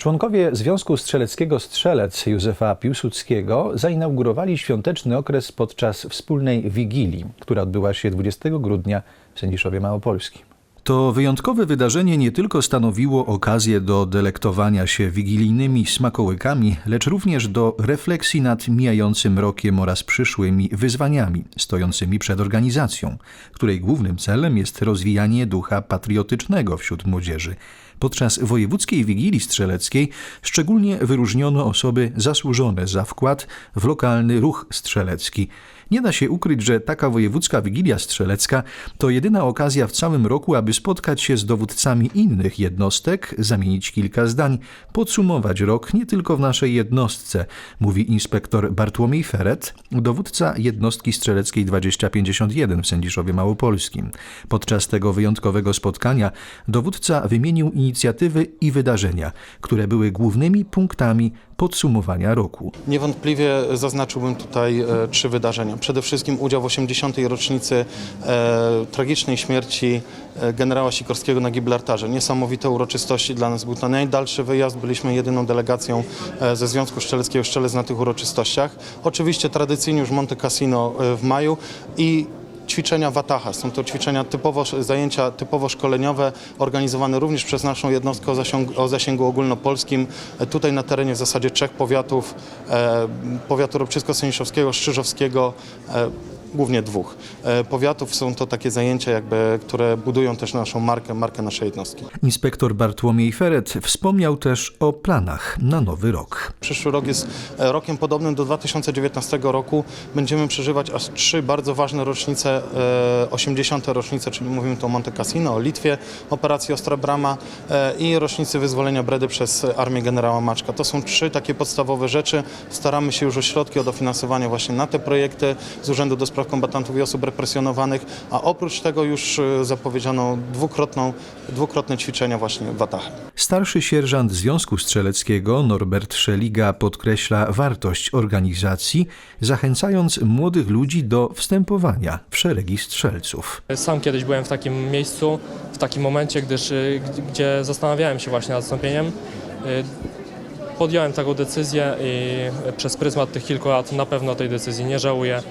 Członkowie Związku Strzeleckiego Strzelec Józefa Piłsudskiego zainaugurowali świąteczny okres podczas wspólnej wigilii, która odbyła się 20 grudnia w Sędziszowie Małopolskim. To wyjątkowe wydarzenie nie tylko stanowiło okazję do delektowania się wigilijnymi smakołykami, lecz również do refleksji nad mijającym rokiem oraz przyszłymi wyzwaniami stojącymi przed organizacją, której głównym celem jest rozwijanie ducha patriotycznego wśród młodzieży. Podczas wojewódzkiej wigilii strzeleckiej szczególnie wyróżniono osoby zasłużone za wkład w lokalny ruch strzelecki. Nie da się ukryć, że taka wojewódzka wigilia strzelecka to jedyna okazja w całym roku, aby spotkać się z dowódcami innych jednostek, zamienić kilka zdań, podsumować rok nie tylko w naszej jednostce, mówi inspektor Bartłomiej Feret, dowódca jednostki strzeleckiej 2051 w Sędziszowie Małopolskim. Podczas tego wyjątkowego spotkania dowódca wymienił inicjatywy i wydarzenia, które były głównymi punktami podsumowania roku. Niewątpliwie zaznaczyłbym tutaj e, trzy wydarzenia. Przede wszystkim udział w 80. rocznicy e, tragicznej śmierci e, generała Sikorskiego na Gibraltarze. Niesamowite uroczystości dla nas. Był to najdalszy wyjazd. Byliśmy jedyną delegacją e, ze Związku Strzeleckiego Strzelec na tych uroczystościach. Oczywiście tradycyjnie już Monte Cassino e, w maju i ćwiczenia Wataha. Są to ćwiczenia typowo, zajęcia typowo szkoleniowe, organizowane również przez naszą jednostkę o zasięgu, o zasięgu ogólnopolskim. E, Tutaj na terenie w zasadzie trzech powiatów, e, powiatu Robczysko-Seniszowskiego, Szczyżowskiego, e, głównie dwóch e, powiatów. Są to takie zajęcia, jakby, które budują też naszą markę, markę naszej jednostki. Inspektor Bartłomiej Feret wspomniał też o planach na nowy rok. Przyszły rok jest e, rokiem podobnym do 2019 roku. Będziemy przeżywać aż trzy bardzo ważne rocznice, e, 80. rocznice, czyli mówimy tu o Monte Cassino, o Litwie, operacji Ostra Brama e, i rocznicy wyzwolenia Bredy przez armię generała Maczka. To są trzy takie podstawowe rzeczy. Staramy się już o środki, o dofinansowanie właśnie na te projekty z Urzędu do Spraw Kombatantów i Osób Represjonowanych, a oprócz tego już e, zapowiedziano dwukrotną, dwukrotne ćwiczenia właśnie w Watachem. Starszy sierżant Związku Strzeleckiego Norbert Szeliga podkreśla wartość organizacji, zachęcając młodych ludzi do wstępowania w szeregi strzelców. Sam kiedyś byłem w takim miejscu, w takim momencie, gdyż, g- gdzie zastanawiałem się właśnie nad wstąpieniem. Y, Podjąłem taką decyzję i przez pryzmat tych kilku lat na pewno tej decyzji nie żałuję.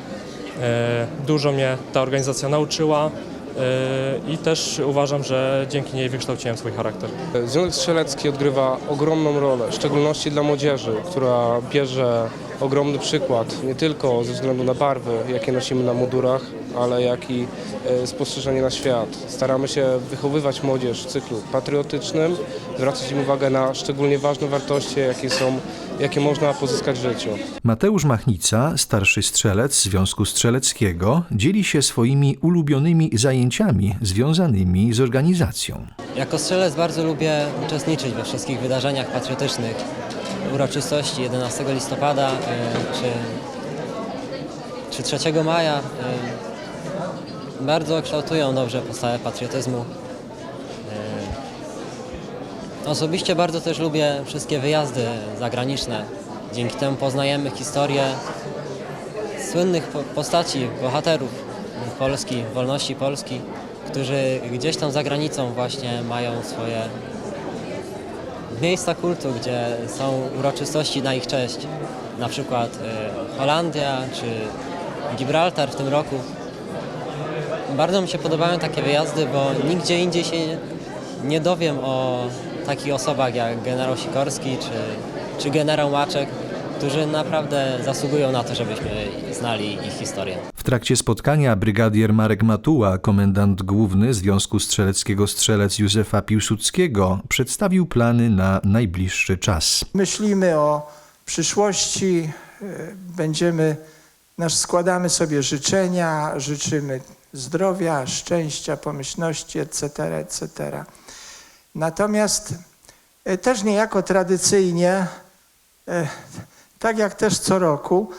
Y, Dużo mnie ta organizacja nauczyła y, i też uważam, że dzięki niej wykształciłem swój charakter. Związek Strzelecki odgrywa ogromną rolę, w szczególności dla młodzieży, która bierze ogromny przykład nie tylko ze względu na barwy, jakie nosimy na mundurach, ale jak i e, spostrzeżenie na świat. Staramy się wychowywać młodzież w cyklu patriotycznym, zwracać im uwagę na szczególnie ważne wartości, jakie są, jakie można pozyskać w życiu. Mateusz Machnica, starszy strzelec Związku Strzeleckiego, dzieli się swoimi ulubionymi zajęciami związanymi z organizacją. Jako strzelec bardzo lubię uczestniczyć we wszystkich wydarzeniach patriotycznych, uroczystości 11 listopada y, czy, czy 3 maja. y, Bardzo kształtują dobrze podstawę patriotyzmu. Y, Osobiście bardzo też lubię wszystkie wyjazdy zagraniczne. Dzięki temu poznajemy historię słynnych po- postaci, bohaterów Polski, wolności Polski, którzy gdzieś tam za granicą właśnie mają swoje miejsca kultu, gdzie są uroczystości na ich cześć. Na przykład y, Holandia czy Gibraltar w tym roku. Bardzo mi się podobają takie wyjazdy, bo nigdzie indziej się nie, nie dowiem o takich osobach jak generał Sikorski czy, czy generał Maczek, którzy naprawdę zasługują na to, żebyśmy znali ich historię. Trakcie spotkania brygadier Marek Matuła, komendant główny Związku Strzeleckiego Strzelec Józefa Piłsudskiego, przedstawił plany na najbliższy czas. myślimy o przyszłości, e, będziemy, nasz składamy sobie życzenia, życzymy zdrowia, szczęścia, pomyślności, etc., etc. Natomiast e, też niejako tradycyjnie, e, tak jak też co roku,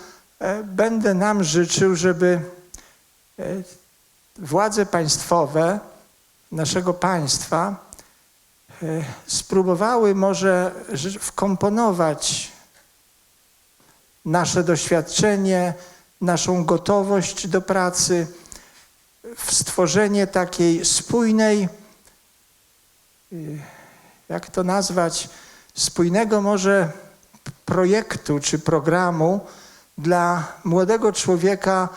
będę nam życzył, żeby e, władze państwowe naszego państwa e, spróbowały może wkomponować nasze doświadczenie, naszą gotowość do pracy w stworzenie takiej spójnej, jak to nazwać, spójnego może projektu czy programu dla młodego człowieka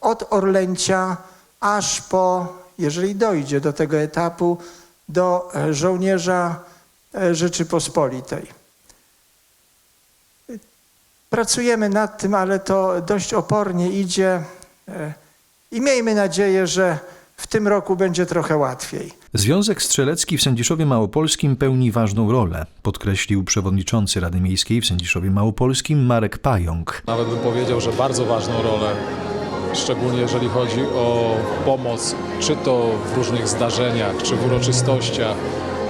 od Orlęcia aż po, jeżeli dojdzie do tego etapu, do e, żołnierza e, Rzeczypospolitej. Pracujemy nad tym, ale to dość opornie idzie e, i miejmy nadzieję, że w tym roku będzie trochę łatwiej. Związek Strzelecki w Sędziszowie Małopolskim pełni ważną rolę, podkreślił przewodniczący Rady Miejskiej w Sędziszowie Małopolskim Marek Pająk. Nawet bym powiedział, że bardzo ważną rolę, szczególnie jeżeli chodzi o pomoc, czy to w różnych zdarzeniach, czy w uroczystościach.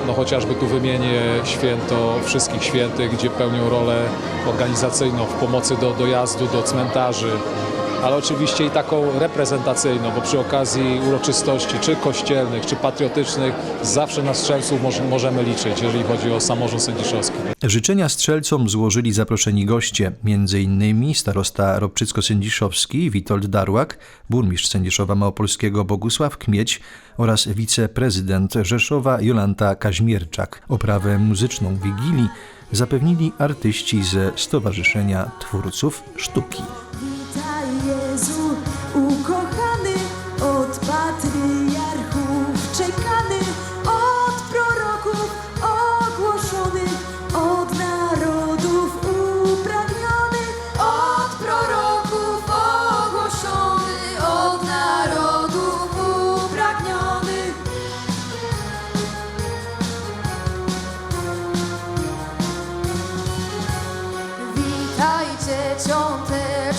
No chociażby tu wymienię święto wszystkich świętych, gdzie pełnią rolę organizacyjną w pomocy do dojazdu do cmentarzy, ale oczywiście i taką reprezentacyjną, bo przy okazji uroczystości, czy kościelnych, czy patriotycznych, zawsze na strzelców moż- możemy liczyć, jeżeli chodzi o samorząd sędziszowski. Życzenia strzelcom złożyli zaproszeni goście, m.in. starosta Robczycko-Sędziszowski Witold Darłak, burmistrz Sędziszowa Małopolskiego Bogusław Kmieć oraz wiceprezydent Rzeszowa Jolanta Kaźmierczak. Oprawę muzyczną Wigilii zapewnili artyści ze Stowarzyszenia Twórców Sztuki. Ukochany od patriarchów, czekany od proroków, ogłoszony od narodów upragniony, od proroków ogłoszony, od narodów upragniony. Witaj dzieciątek.